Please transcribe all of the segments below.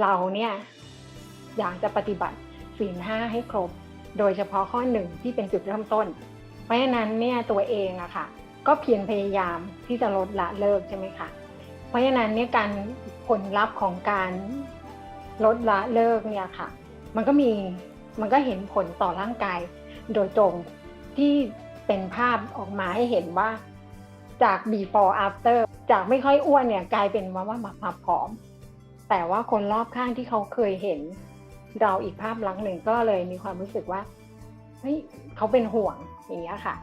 เราเนี่ยอยากจะปฏิบัติศีลห้าให้ครบ โดยเฉพาะข้อหนึ่งที่เป็นจุดเริ่มต้น เพราะฉะนั้นเนี่ยตัวเองอะค่ะ ก็เพียรพยายามที่จะลดละเลิกใช่ไหมคะเพราะฉะนั้นเนี่ยการผลลัพธ์ของการลดละเลิกเนี่ยค่ะ มันก็มีมันก็เห็นผลต่อร่างกาย โดยตรงที่เป็นภาพออกมาให้เห็นว่าจาก before after จากไม่ค่อยอ้วนเนี่ยกลายเป็นว่าว่ามามาผอม แต่ว่าคนรอบข้างที่เขาเคยเห็น เราอีกภาพลักษณ์หนึ่งก็เลยมีความรู้สึกว่าเฮ้ยเขาเป็นห่วงอย่างเงี้ยค่ะ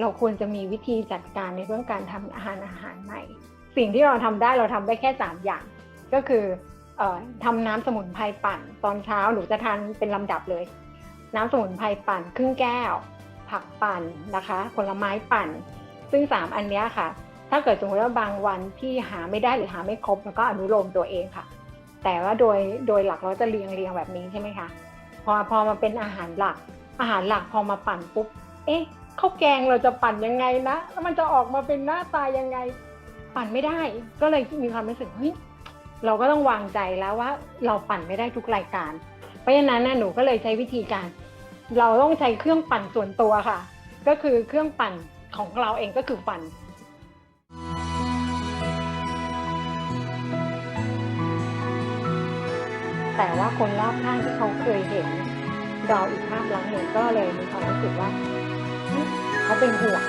เราควรจะมีวิธีจัดการในเรื่องการทำอาหารอาหารใหม่ สิ่งที่เราทำได้เราทำได้แค่สามอย่าง ก็คือออทำน้ำสมุนไพรปั่น ตอนเช้าหนูจะทานเป็นลำดับเลย น้ำสมุนไพรปั่น ครึ่งแก้ว ผักปั่นนะคะ ผลไม้ปั่น ซึ่งสามอันเนี้ยค่ะ ถ้าเกิดสมมติว่าบางวันที่หาไม่ได้หรือหาไม่ครบแล้วก็อนุโลมตัวเองค่ะ แต่ว่าโดยโดยหลักเราจะเรียงเรียงแบบนี้ใช่ไหมคะพอพอมาเป็นอาหารหลัก อาหารหลักพอมาปั่นปุ๊บเอ๊ะข้าวแกงเราจะปั่นยังไงนะแล้วมันจะออกมาเป็นหน้าตายังไง ปั่นไม่ได้ ก็เลยมีความรู้สึกเฮ้ยเราก็ต้องวางใจแล้วว่า เราปั่นไม่ได้ทุกรายการ เพราะฉะนั้นนะหนูก็เลยใช้วิธีการ เราต้องใช้เครื่องปั่นส่วนตัวค่ะ ก็คือเครื่องปั่นของเราเองก็คือปั่น แต่ว่าคนรอบข้างที่เขาเคยเห็นเราอีกภาพลักษณ์หนึ่งก็เลยมีความรู้สึกว่าเฮ้ยเขาเป็นห่วง